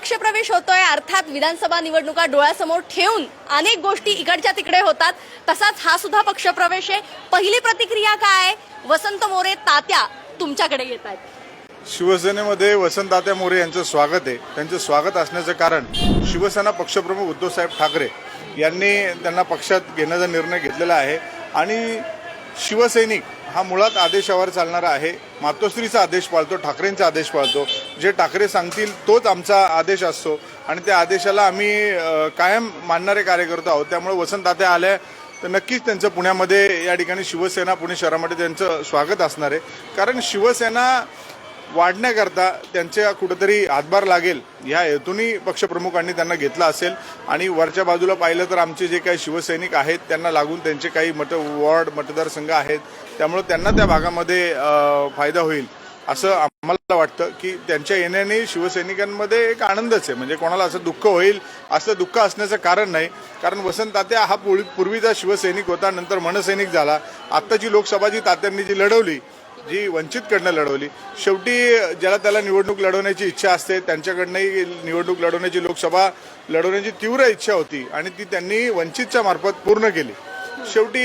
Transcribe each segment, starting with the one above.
पक्षप्रवेश होतोय. अर्थात विधानसभा निवडणुका डोळ्यासमोर ठेवून अनेक गोष्टी इकडच्या तिकडे होतात. तसाच हा सुद्धा पक्षप्रवेश आहे. पहिली प्रतिक्रिया काय वसंत मोरे तात्या तुमच्याकडे येत आहेत. शिवसेनेमध्ये वसंत तात्या मोरे यांचं स्वागत आहे. त्यांचं स्वागत असण्याचं कारण शिवसेना पक्षप्रमुख उद्धवसाहेब ठाकरे यांनी त्यांना पक्षात घेण्याचा निर्णय घेतलेला आहे. आणि शिवसैनिक हा मुळात आदेशावर चालणारा आहे. मातोश्रीचा आदेश पाळतो ठाकरेंचा आदेश पाळतो. जे ठाकरे सांगतील तोच आमचा आदेश असतो. आणि त्या आदेशाला आम्ही कायम मानणारे कार्यकर्ते आहोत. त्यामुळे वसंतदात्या आल्या. तर नक्कीच त्यांचं पुण्यामध्ये या ठिकाणी शिवसेना पुणे शहरामध्ये त्यांचं स्वागत असणार आहे. कारण शिवसेना वाढण्याकरता त्यांच्या कुठंतरी हातभार लागेल ह्या हेतूनही पक्षप्रमुखांनी त्यांना घेतला असेल. आणि वरच्या बाजूला पाहिलं तर आमचे जे काही शिवसैनिक आहेत त्यांना लागून त्यांचे काही मत वॉर्ड मतदारसंघ आहेत त्यामुळे त्यांना त्या भागामध्ये फायदा होईल. असं आम्हाला वाटतं की त्यांच्या येण्याने शिवसैनिकांमध्ये एक आनंदच आहे. म्हणजे कोणाला असं दुःख होईल असं दुःख असण्याचं कारण नाही. कारण वसंत तात्या हा पूर्वी- पूर्वीचा शिवसैनिक होता नंतर मनसैनिक झाला. आत्ताची लोकसभा जी तात्यांनी जी लढवली जी वंचितकडनं लढवली. शेवटी ज्याला त्याला निवडणूक लढवण्याची इच्छा असते त्यांच्याकडनंही निवडणूक लढवण्याची लोकसभा लढवण्याची तीव्र इच्छा होती आणि ती त्यांनी वंचितच्या मार्फत पूर्ण केली. शेवटी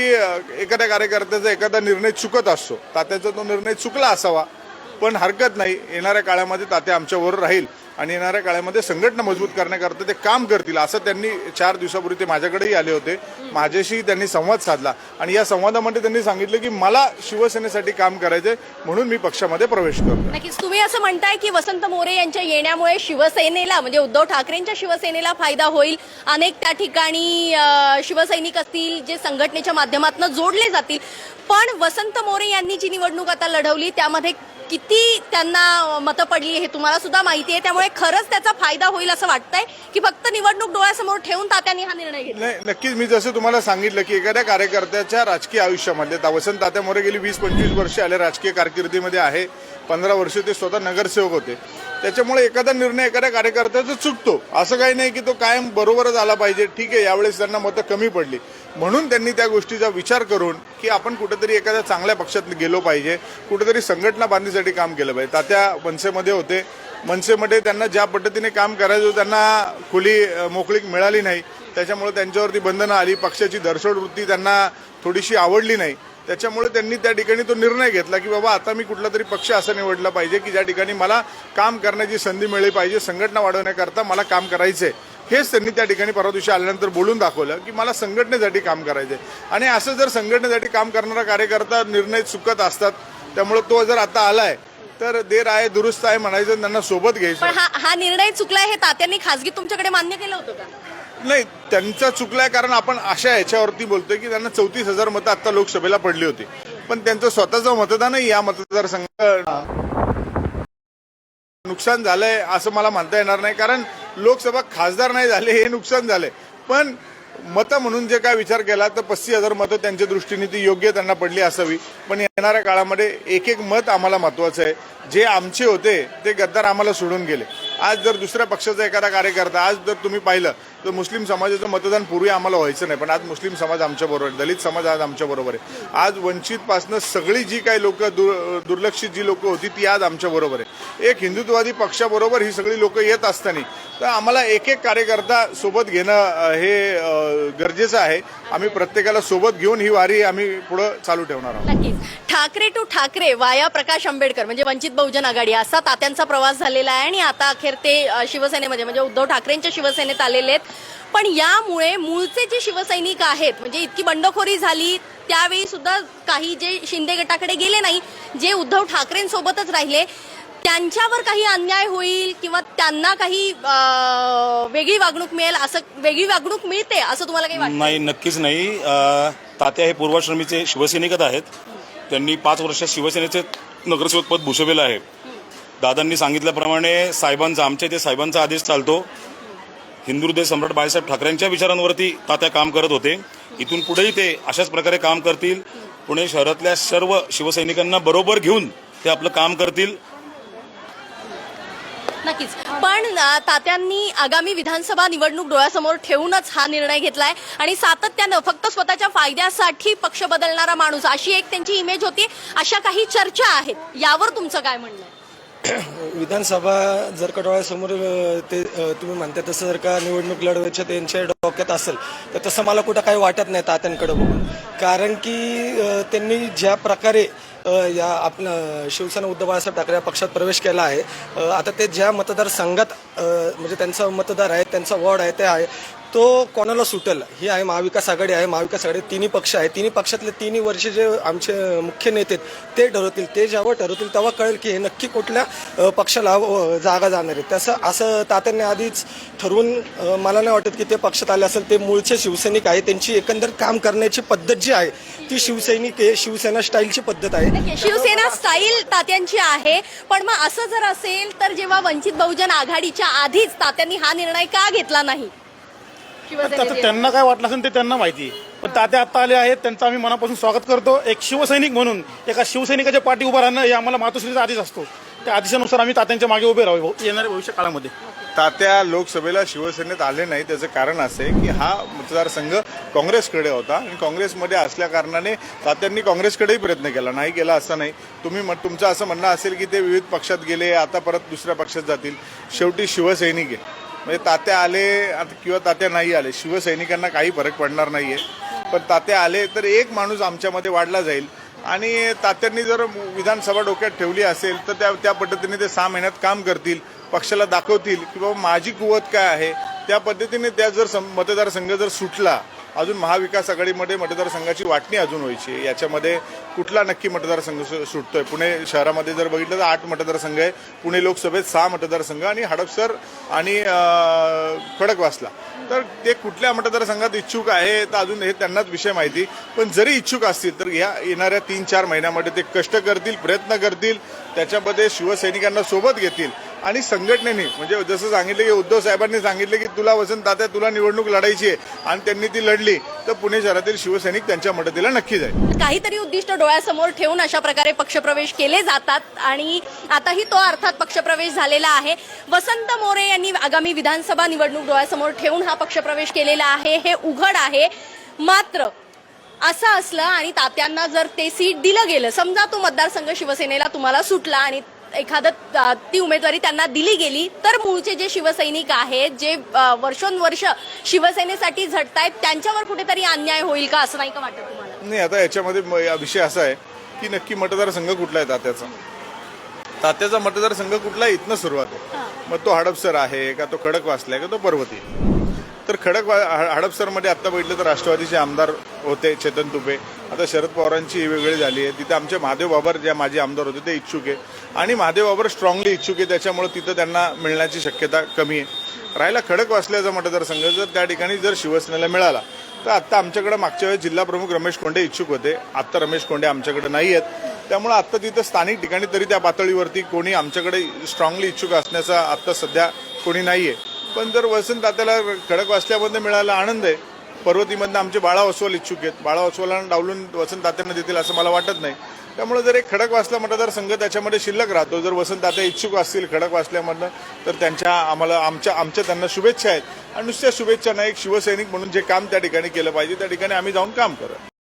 एखाद्या कार्यकर्त्याचा एखादा निर्णय चुकत असतो. तात्याचा तो निर्णय चुकला असावा पण हरकत नाही. येणाऱ्या काळामध्ये तात्या आमच्याबरोबर राहील. आणि येणाऱ्या काळामध्ये संघटना मजबूत करण्याकरता ते काम करतील असं त्यांनी चार दिवसापूर्वी ते माझ्याकडेही आले होते. माझ्याशी त्यांनी संवाद साधला. आणि या संवादामध्ये त्यांनी सांगितलं की मला शिवसेनेसाठी काम करायचंय म्हणून मी पक्षामध्ये प्रवेश करतो नक्कीच तुम्ही असं म्हणताय की वसंत मोरे यांच्या येण्यामुळे शिवसेनेला म्हणजे उद्धव ठाकरेंच्या शिवसेनेला फायदा होईल. अनेक त्या ठिकाणी शिवसैनिक असतील जे संघटनेच्या माध्यमातून जोडले जातील. पण वसंत मोरे यांनी जी निवडणूक आता लढवली त्यामध्ये किती त्यांना मतं पडली हे तुम्हाला सुद्धा माहिती आहे. त्यामुळे खरंच त्याचा फायदा होईल असं वाटतंय की फक्त निवडणूक डोळ्यासमोर ठेवून तात्यांनी हा निर्णय घेतला. नक्कीच मी जसं तुम्हाला सांगितलं की एखाद्या कार्यकर्त्याच्या राजकीय आयुष्यामध्ये वसंत तात्या मोरे गेली वीस पंचवीस वर्षे आले राजकीय कारकिर्दीमध्ये आहे. पंधरा वर्ष ते स्वतः नगरसेवक होते. त्याच्यामुळे एखादा निर्णय एखाद्या कार्यकर्त्याचा चुकतो. असं काही नाही की तो कायम बरोबरच आला पाहिजे. ठीक आहे यावेळेस त्यांना मतं कमी पडली. म्हणून त्यांनी त्या गोष्टीचा विचार करून की आपण कुठेतरी एखाद्या चांगल्या पक्षात गेलो पाहिजे. कुठेतरी संघटना बांधणीसाठी काम केलं पाहिजे. तात्या मनसेमध्ये होते. मनसेमध्ये त्यांना ज्या पद्धतीने काम करायचं त्यांना खुली मोकळीक मिळाली नाही. त्याच्यामुळे त्यांच्यावरती बंधनं आली. पक्षाची दरसोड वृत्ती त्यांना थोडीशी आवडली नाही. त्याच्यामुळे त्यांनी त्या ठिकाणी तो निर्णय घेतला की बाबा आता मी कुठला तरी पक्ष असा निवडला पाहिजे की ज्या ठिकाणी मला काम करण्याची संधी मिळली पाहिजे संघटना वाढवण्याकरता मला काम करायचंय. हेच त्यांनी त्या ठिकाणी परवा दिवशी आल्यानंतर बोलून दाखवलं की मला संघटनेसाठी काम करायचंय. आणि असं जर संघटनेसाठी काम करणारा कार्यकर्ता निर्णय चुकत असतात त्यामुळे तो जर आता आलाय तर देर आहे दुरुस्त आहे म्हणायचं त्यांना सोबत घ्यायचं. हा निर्णय चुकला हे तात्यांनी खासगी तुमच्याकडे मान्य केलं होतं का? नाही त्यांचा चुकलाय कारण आपण अशा याच्यावरती बोलतोय की त्यांना चौतीस हजार मतं आता लोकसभेला पडली होती. पण त्यांचं स्वतःचं मतदानही या मतदारसंघात नुकसान झालंय असं मला म्हणता येणार नाही. कारण लोकसभा खासदार नाही झाले हे नुकसान झालंय. पण मतं म्हणून जे काय विचार केला तर पस्तीस हजार मतं त्यांच्या दृष्टीने ती योग्य त्यांना पडली असावी. पण येणाऱ्या काळामध्ये एक एक मत आम्हाला महत्वाचं आहे. जे आमचे होते ते गद्दार आम्हाला सोडून गेले. आज जर दुसऱ्या पक्षाचा एखादा कार्यकर्ता आज जर तुम्ही पाहिलं तर मुस्लिम समाजाचं मतदान पूर्वी आम्हाला व्हायचं नाही पण आज मुस्लिम समाज आमच्या बरोबर आहे. दलित समाज आज आमच्या बरोबर आहे. आज वंचितपासनं सगळी जी काही लोक दुर्लक्षित जी लोक होती ती आज आमच्या बरोबर आहे. एक हिंदुत्ववादी पक्षाबरोबर ही सगळी लोक येत असताना तर आम्हाला एक एक कार्यकर्ता सोबत घेणं हे गरजेचं आहे. आम्ही प्रत्येकाला सोबत घेऊन ही वारी आम्ही पुढं चालू ठेवणार आहोत. ठाकरे टू ठाकरे वाया प्रकाश आंबेडकर म्हणजे वंचित बहुजन आघाडी असा तात्यांचा प्रवास झालेला आहे. आणि आता अखेर ते शिवसेनेमध्ये म्हणजे उद्धव ठाकरेंच्या शिवसेनेत आलेले आहेत. पण यामुळे मूळचे जे शिवसैनिक आहेत म्हणजे इतकी बंडखोरी झाली त्यावेळी सुद्धा काही जे शिंदे गटाकडे गेले नाही जे उद्धव ठाकरेंसोबतच राहिले त्यांच्यावर काही अन्याय होईल किंवा त्यांना काही वेगळी वागणूक मिळेल असं वेगळी वागणूक मिळते असं तुम्हाला काही वाटतं? नाही नक्कीच नाही. तात्या हे पूर्वाश्रमीचे शिवसैनिकच आहेत. त्यांनी पाच वर्षात शिवसेनेचे नगरसेवक पद भूषवलेलं आहे. दादांनी सांगितल्याप्रमाणे साहेबांचा आमच्या इथे साहेबांचा आदेश चालतो. हिंदू सम्राट बाळासाहेब ठाकरेंच्या विचारांवरती तात्या काम करत होते. इथून पुढेही ते अशाच प्रकारे काम करतील. पुणे शहरातल्या सर्व शिवसैनिकांना बरोबर घेऊन ते आपलं काम करतील. नक्कीच. पण तात्यांनी आगामी विधानसभा निवडणूक डोळ्यासमोर ठेवूनच हा निर्णय घेतलाय. आणि सातत्यानं फक्त स्वतःच्या फायद्यासाठी पक्ष बदलणारा माणूस अशी एक त्यांची इमेज होती. अशा काही चर्चा आहेत. यावर तुमचं काय म्हणणं आहे? विधानसभा जर का डोळ्यासमोर ते तुम्ही म्हणता तसं जर का निवडणूक लढवायच्या त्यांच्या डोक्यात असेल तर तसं मला कुठं काही वाटत नाही तात्यांकडे बघून. कारण की त्यांनी ज्या प्रकारे या आपलं शिवसेना उद्धव बाळासाहेब ठाकरे या पक्षात प्रवेश केला आहे आता ते ज्या मतदारसंघात म्हणजे त्यांचा मतदार आहे त्यांचा वॉर्ड आहे ते आहे तो कोणाला सुटेल? ही आहे महाविकास आघाडी आहे महाविकास आघाडी तिन्ही पक्ष आहे. तिन्ही पक्षातले तिन्ही वर्ष जे आमचे मुख्य नेते आहेत, ते ठरवतील. ते जेव्हा ठरवतील तेव्हा कळेल की हे नक्की कुठल्या पक्षाला जागा जाणार आहे. तसं असं तात्यांनी आधीच ठरवून मला नाही वाटत की ते पक्षात आले असेल ते मूळचे शिवसैनिक आहे. त्यांची एकंदर काम करण्याची पद्धत जी आहे ती शिवसैनिक आहे शिवसेना स्टाईलची पद्धत आहे शिवसेना स्टाईल तात्यांची आहे. पण मग असं जर असेल तर जेव्हा वंचित बहुजन आघाडीच्या आधीच तात्यांनी हा निर्णय का घेतला नाही? आता त्यांना काय वाटलं असेल ते त्यांना माहिती पण तात्या आता आले आहेत त्यांचं आम्ही मनापासून स्वागत करतो. एक शिवसैनिक म्हणून एका शिवसैनिकाच्या पाठी उभं राहणं हे आम्हाला मातोश्रीचा आदेश असतो. त्या आदेशानुसार आम्ही तात्यांच्या मागे उभे राहू येणाऱ्या भविष्य काळामध्ये. तात्या लोकसभेला शिवसेनेत आले नाही त्याचं कारण असं आहे की हा मतदारसंघ काँग्रेसकडे होता आणि काँग्रेसमध्ये असल्या कारणाने तात्यांनी काँग्रेसकडेही प्रयत्न केला. नाही केला असं नाही. तुम्ही मग तुमचं असं म्हणणं असेल की ते विविध पक्षात गेले आता परत दुसऱ्या पक्षात जातील. शेवटी शिवसैनिक आहे. म्हणजे तात्या आले आता किंवा तात्या नाही आले शिवसैनिकांना काही फरक पडणार नाही आहे पण तात्या आले तर एक माणूस आमच्यामध्ये वाढला जाईल. आणि तात्यांनी जर विधानसभा डोक्यात ठेवली असेल तर त्या त्या पद्धतीने ते सहा महिन्यात काम करतील पक्षाला दाखवतील की बाबा माझी कुवत काय आहे? त्या पद्धतीने त्या जर सं- मतदारसंघ जर सुटला अजून महाविकास आघाडीमध्ये मतदारसंघाची वाटणी अजून व्हायची याच्यामध्ये कुठला नक्की मतदारसंघ सु- सुटतोय? पुणे शहरामध्ये जर बघितलं तर आठ मतदारसंघ आहे. पुणे लोकसभेत सहा मतदारसंघ आणि हडपसर आणि खडकवासला. तर ते कुठल्या मतदारसंघात इच्छुक आहे तर अजून हे त्यांनाच विषय माहिती. पण जरी इच्छुक असतील तर या येणाऱ्या तीन चार महिन्यामध्ये ते कष्ट करतील प्रयत्न करतील. त्याच्यामध्ये शिवसैनिकांना सोबत घेतील. आणि संघटनेने म्हणजे जसं सांगितलं की उद्धव साहेबांनी सांगितलं की तुला वसंत तात्या तुला निवडणूक लढायची आहे आणि त्यांनी ती लढली तर पुणे शहरातील शिवसैनिक त्यांच्या मदतीला नक्की जाईल. काहीतरी उद्दिष्ट डोळ्यासमोर ठेवून अशा प्रकारे पक्षप्रवेश केले जातात आणि आताही तो अर्थात पक्षप्रवेश झालेला आहे. वसंत मोरे यांनी आगामी विधानसभा निवडणूक डोळ्यासमोर ठेवून हा पक्षप्रवेश केलेला आहे. हे उघड आहे. मात्र असं असलं आणि तात्यांना जर ते सीट दिलं गेलं समजा तो मतदारसंघ शिवसेनेला तुम्हाला सुटला आणि एखादं ती उमेदवारी त्यांना दिली गेली तर मूळचे जे शिवसैनिक आहेत जे वर्षोनवर्ष शिवसेनेसाठी झटतायत त्यांच्यावर कुठेतरी अन्याय होईल का असं नाही का वाटत तुम्हाला? नाही आता याच्यामध्ये विषय असा आहे की नक्की मतदारसंघ कुठला आहे तात्याचा? तात्याचा मतदारसंघ कुठला आहे इथनं सुरुवात आहे. मग तो हडपसर आहे का तो खडक वाचलाय का तो पर्वती? तर खडक हडपसरमध्ये आता बघितलं तर राष्ट्रवादीचे आमदार होते चेतन तुपे. आता शरद पवारांची वेगळी झाली आहे. तिथे आमचे महादेव बाबर ज्या माजी आमदार होते ते इच्छुक आहे. आणि महादेव बाबर स्ट्रॉंगली इच्छुक आहे. त्याच्यामुळे तिथं त्यांना मिळण्याची शक्यता कमी आहे. राहिला खडक वाचल्याचा मतदारसंघ जर त्या ठिकाणी जर शिवसेनेला मिळाला तर आत्ता आमच्याकडे मागच्या वेळेस जिल्हा प्रमुख रमेश कोंडे इच्छुक होते. आत्ता रमेश कोंडे आमच्याकडे नाही आहेत. त्यामुळे आत्ता तिथं स्थानिक ठिकाणी तरी त्या पातळीवरती कोणी आमच्याकडे स्ट्रॉंगली इच्छुक असण्याचा आत्ता सध्या कोणी नाही आहे पण जर वसंत तात्याला खडक वाचल्यामध्ये मिळाला आनंद आहे पर्वतीमधनं आमचे बाळा अस्वल इच्छुक आहेत. बाळा अस्वलांना डावलून वसंत तात्यांना देतील असं मला वाटत नाही. त्यामुळे जर एक खडक वाचला मतदारसंघ त्याच्यामध्ये शिल्लक राहतो. जर वसंत तात्या इच्छुक असतील खडक वाचल्यामधनं तर त्यांच्या आम्हाला आमच्या आमच्या त्यांना शुभेच्छा आहेत. आणि नुसत्या शुभेच्छा नाही एक शिवसैनिक म्हणून जे काम त्या ठिकाणी केलं पाहिजे त्या ठिकाणी आम्ही जाऊन काम करत